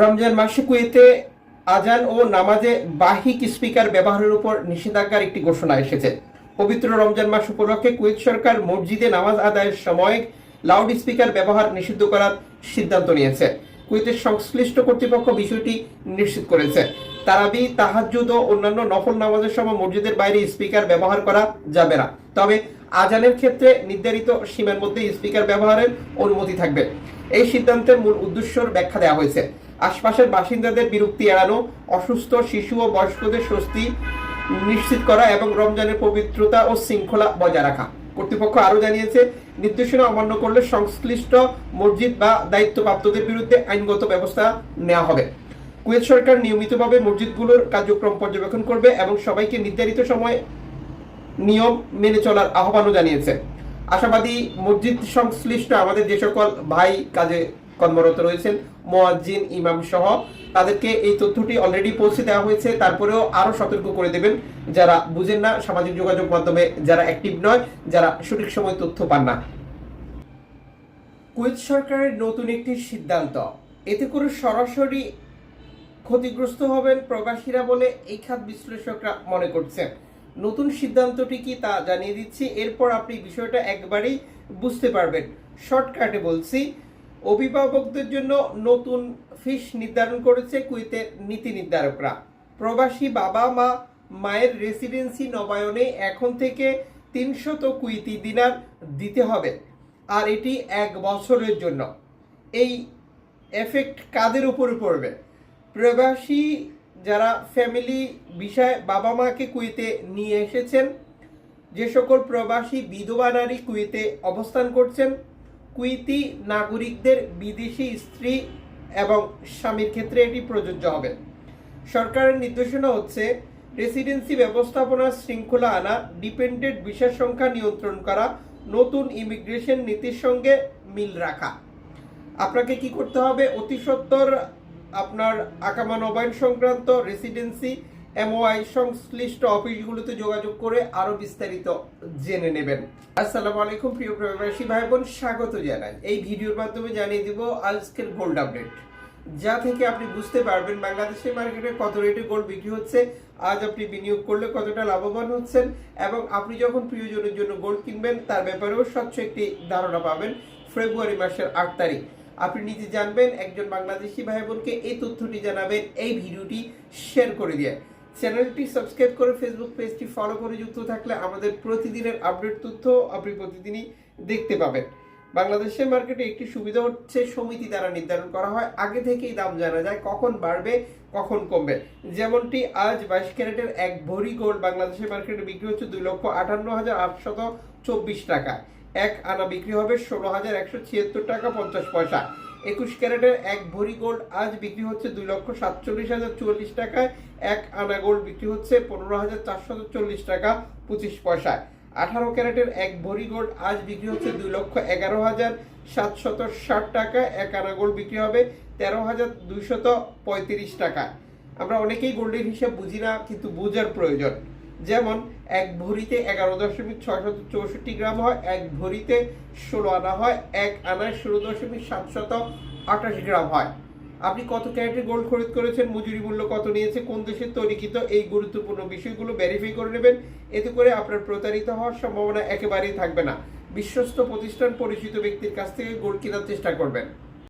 রমজান মাসে কুয়েতে আজান ও নামাজে বাহিক স্পিকার ব্যবহারের উপর নিষেধাজ্ঞার একটি ঘোষণা এসেছে। পবিত্র রমজান মাস উপলক্ষে কুয়েত সরকার মসজিদে নামাজ আদায়ের সময় লাউড স্পিকার ব্যবহার নিষিদ্ধ করার সিদ্ধান্ত নিয়েছে। কুয়েতের সংশ্লিষ্ট কর্তৃপক্ষ বিষয়টি নিশ্চিত করেছে। তারাবি, তাহাজ্জুদ ও অন্যান্য নফল নামাজের সময় মসজিদের বাইরে স্পিকার ব্যবহার করা যাবে না। তবে আজানের ক্ষেত্রে নির্ধারিত সীমার মধ্যে স্পিকার ব্যবহারের অনুমতি থাকবে। এই সিদ্ধান্তের মূল উদ্দেশ্যর ব্যাখ্যা দেওয়া হয়েছে। আশপাশের বাসিন্দাদের বিরক্তি এড়ানো, অসুস্থ, শিশু ও বয়স্কদের স্বস্তি নিশ্চিত করা এবং রমজানের পবিত্রতা ও শৃঙ্খলা বজায় রাখা। কর্তৃপক্ষ আরও জানিয়েছে, নির্দেশনা অমান্য করলে সংশ্লিষ্ট মসজিদ বা দায়িত্বপ্রাপ্তদের বিরুদ্ধে আইনগত ব্যবস্থা নেওয়া হবে। কুয়েত সরকার নিয়মিতভাবে মসজিদগুলোর কার্যক্রম পর্যবেক্ষণ করবে এবং সবাইকে নির্ধারিত সময় নিয়ম মেনে চলার আহ্বানও জানিয়েছে। আশাবাদী মসজিদ সংশ্লিষ্ট আমাদের যে সকল ভাই কাজে কর্মরত রয়েছেন মোয়াজ্জিন ইমাম সহ। তাদেরকে এই তথ্যটি অলরেডি পৌঁছে দেওয়া হয়েছে। তারপরেও আরও সতর্ক করে দেবেন যারা বুঝেন না সামাজিক যোগাযোগ মাধ্যমে যারা অ্যাক্টিভ নয়, যারা সঠিক সময় তথ্য পান না। কুয়েত সরকারের নতুন একটি সিদ্ধান্ত। এতে করে সরাসরি ক্ষতিগ্রস্ত হবেন প্রবাসীরা বলে এই খাত বিশ্লেষকরা মনে করছেন। নতুন সিদ্ধান্তটি কি তা জানিয়ে দিচ্ছি। এরপর আপনি বিষয়টা একবারেই বুঝতে পারবেন। শর্টকাটে বলছি অভিভাবকদের জন্য নতুন ফিস নির্ধারণ করেছে কুয়েতের নীতি নির্ধারকরা। প্রবাসী বাবা মা, মায়ের রেসিডেন্সি নবায়নে এখন থেকে তিনশত কুইতি দিনার দিতে হবে, আর এটি এক বছরের জন্য। এই এফেক্ট কাদের উপরে পড়বে? প্রবাসী যারা ফ্যামিলি বিষয় বাবা মাকে কুয়েতে নিয়ে এসেছেন, যে সকল প্রবাসী বিধবা নারী কুয়েতে অবস্থান করছেন কুইতি নাগরিকদের বিদেশি স্ত্রী এবং স্বামীর ক্ষেত্রে এটি প্রযোজ্য হবে। সরকারের নির্দেশনা হচ্ছে রেসিডেন্সি ব্যবস্থাপনার শৃঙ্খলা আনা ডিপেন্ডেন্ট ভিসার সংখ্যা নিয়ন্ত্রণ করা, নতুন ইমিগ্রেশন নীতির সঙ্গে মিল রাখা। আপনাকে কি করতে হবে? অতি সত্বর আপনার আকামা নবায়ন সংক্রান্ত রেসিডেন্সি এমওআই সংশ্লিষ্ট অফিসগুলোতে যোগাযোগ করে আরও বিস্তারিত জেনে নেবেন। আসসালামু আলাইকুম, প্রিয় প্রবাসী ভাই বোন স্বাগত জানাই। এই ভিডিওর মাধ্যমে জানিয়ে দিব আজকের গোল্ড আপডেট। যা থেকে আপনি বুঝতে পারবেন বাংলাদেশের মার্কেটে কত রেটে গোল্ড বিক্রি হচ্ছে, আজ আপনি বিনিয়োগ করলে কতটা লাভবান হচ্ছেন এবং আপনি যখন প্রিয়জনের জন্য গোল্ড কিনবেন, তার ব্যাপারেও স্বচ্ছ একটি ধারণা পাবেন ফেব্রুয়ারি মাসের আট তারিখ। আপনি নিজে জানবেন, একজন বাংলাদেশি ভাই বোনকে এই তথ্যটি জানাবেন, এই ভিডিওটি শেয়ার করে দিয়ে। চ্যানেলটি সাবস্ক্রাইব করে ফেসবুক পেজটি ফলো করে যুক্ত থাকলে আমাদের প্রতিদিনের আপডেট তথ্য আপনি প্রতিদিনই দেখতে পাবেন। বাংলাদেশের মার্কেটে একটি সুবিধা হচ্ছে সমিতি দ্বারা নির্ধারণ করা হয়। আগে থেকেই দাম জানা যায় কখন বাড়বে, কখন কমবে। যেমনটি আজ বাইশ ক্যারেটের এক ভরি গোল্ড বাংলাদেশের মার্কেটে বিক্রি হচ্ছে দুই লক্ষ আটান্ন হাজার আটশত চব্বিশ টাকা এক আনা বিক্রি হবে ষোলো হাজার একশো ছিয়াত্তর টাকা পঞ্চাশ পয়সা। একুশ ক্যারেটের এক ভরি গোল্ড আজ বিক্রি হচ্ছে দুই লক্ষ সাতচল্লিশ হাজার চুয়াল্লিশ টাকায়। এক আনা গোল্ড বিক্রি হচ্ছে পনেরো হাজার চারশত চল্লিশ টাকা পঁচিশ পয়সায়। আঠারো ক্যারেটের এক ভরি গোল্ড আজ বিক্রি হচ্ছে দুই লক্ষ এগারো হাজার সাতশত ষাট টাকা এক আনা গোল্ড বিক্রি হবে তেরো হাজার দুইশত পঁয়ত্রিশ টাকা আমরা অনেকেই গোল্ডের হিসাব বুঝি না, কিন্তু বোঝার প্রয়োজন। যেমন, এক ভরিতে এগারো দশমিক ছয়শত চৌষট্টি গ্রাম হয়, এক ভরিতে ষোলো আনা হয়, এক আনায় ষোলো দশমিক সাতশত আঠাশ গ্রাম হয়। আপনি কত ক্যারেটের গোল্ড খরিদ করেছেন, মজুরি মূল্য কত নিয়েছে, কোন দেশের তৈরিকৃত, এই গুরুত্বপূর্ণ বিষয়গুলো ভেরিফাই করে নেবেন। এতে করে আপনার প্রতারিত হওয়ার সম্ভাবনা একেবারেই থাকবে না। বিশ্বস্ত প্রতিষ্ঠান পরিচিত ব্যক্তির কাছ থেকে গোল্ড কেনার চেষ্টা করবেন।